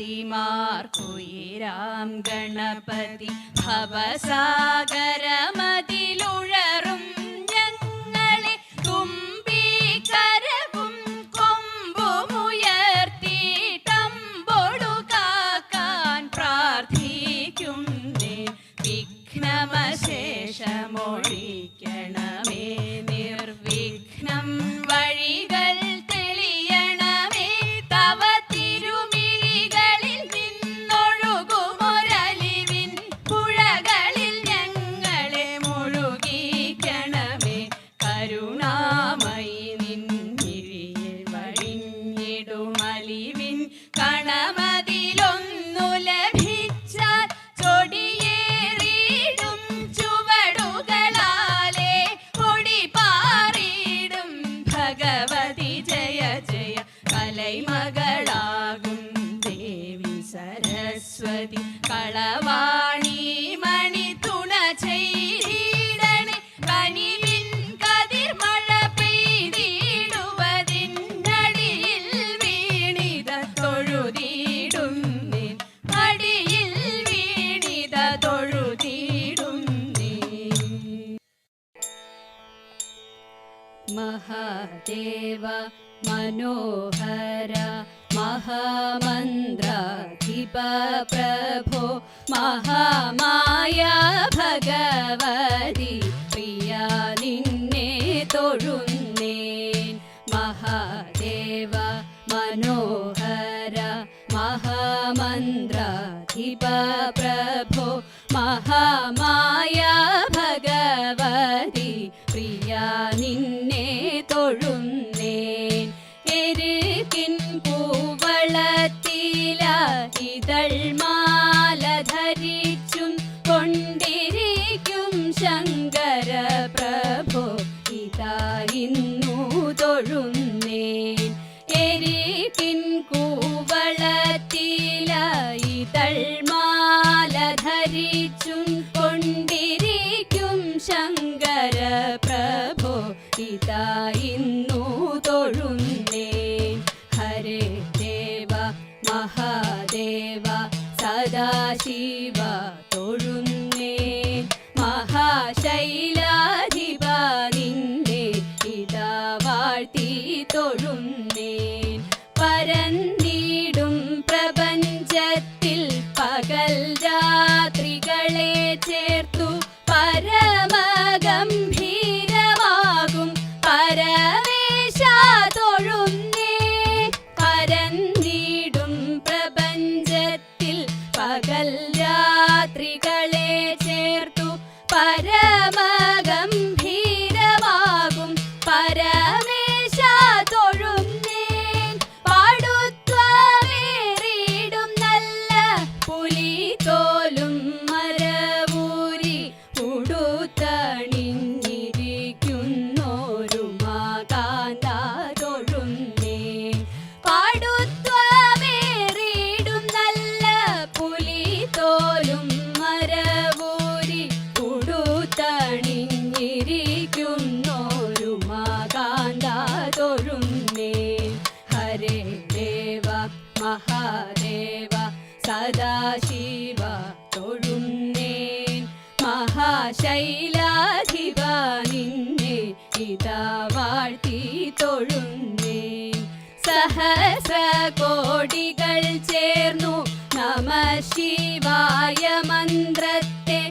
ശിവപാർവതിമാർക്കുയിരാം ഗണപതി ഭവസാഗരമതിലുഴറും മഹാദേവ മനോഹര മഹാമന്ത്രാധിപ പ്രഭോ മഹാമായ ഭഗവതി പ്രിയ നിന്നെ തൊഴുന്നേൻ. മഹാദേവ മനോഹര മഹാമന്ത്രാധിപ പ്രഭോ മഹാമായ കൊണ്ടിരിക്കും ശങ്കര പ്രഭോ. ഇതാ ഇന്നു തൊഴുന്നേൻ. എരികിൻ കൂവളത്തില ഇതൾ മാല ധരിച്ചും കൊണ്ടിരിക്കും ശങ്കര പ്രഭോ. ഇതാ മഹാദേവ സദാശിവ തൊഴുന്നേ. മഹാശൈലാധിപ ചേർത്തു മഹാദേവ സദാശിവ തൊഴുന്നേൻ. മഹാശൈലാധിപ നിന്നെ ഇതാ വാഴ്ത്തി തൊഴുന്നേൻ. സഹസ്ര കോടികൾ ചേർന്നു നമ ശിവായ മന്ത്രത്തെ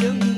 you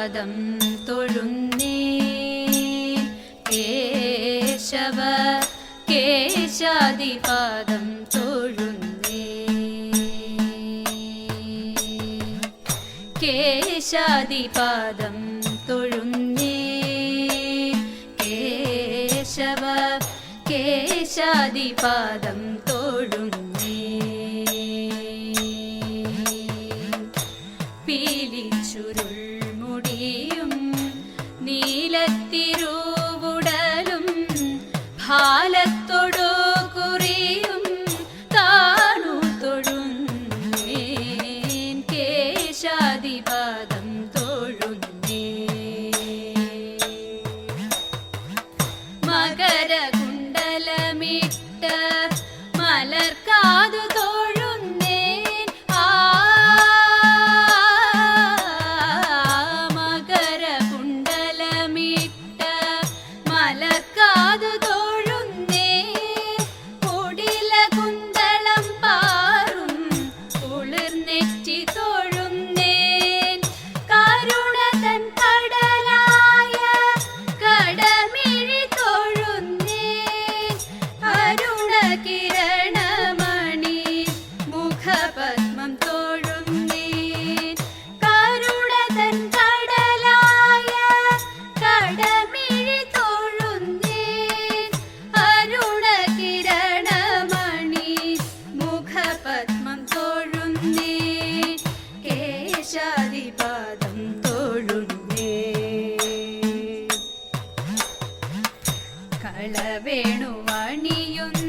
പാദം തൊഴുന്നേ. കേശവ കേശാദിപാദം തൊഴുന്നേ. കേശാദിപാദം തൊഴുന്നേ. കേശവ കേശാദിപാദം மணியும்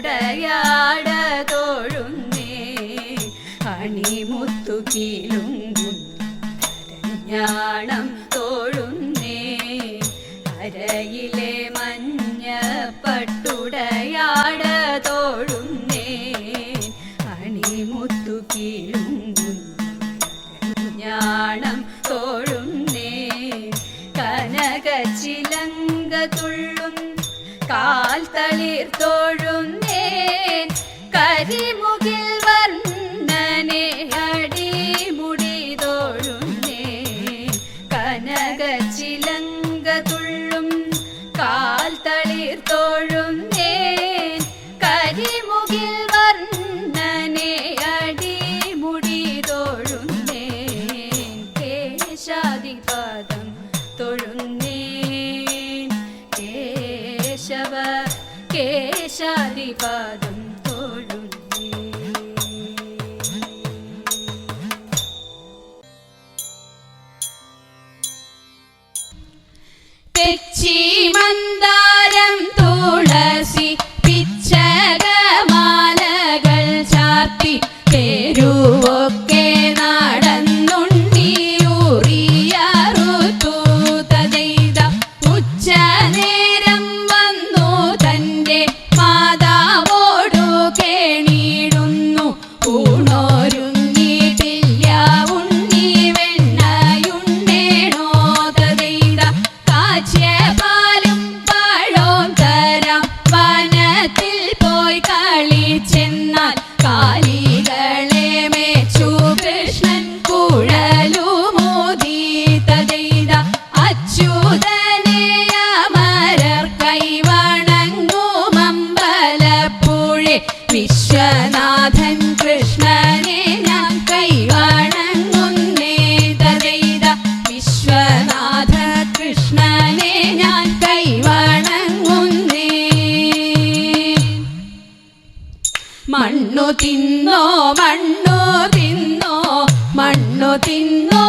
ഉടയാട തോഴുന്നേ. അണിമുത്തു കീലും ാണം తెచ్చి മണ്ണു തിന്നോ മണ്ണു തിന്നോ മണ്ണു തിന്നോ.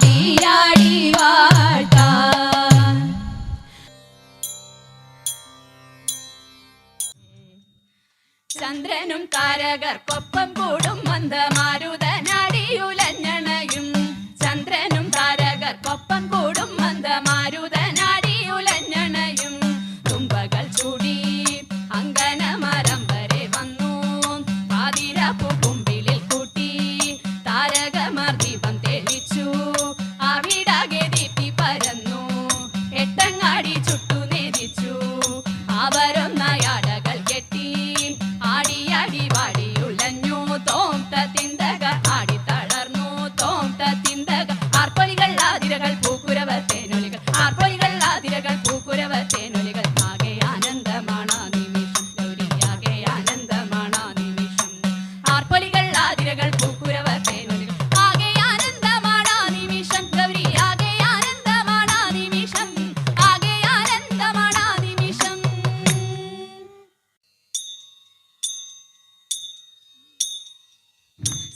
பாடியா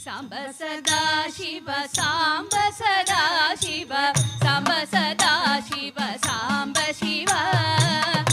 Samba Sada Shiva, Samba Sada Shiva, Samba Sada Shiva, Samba Shiva,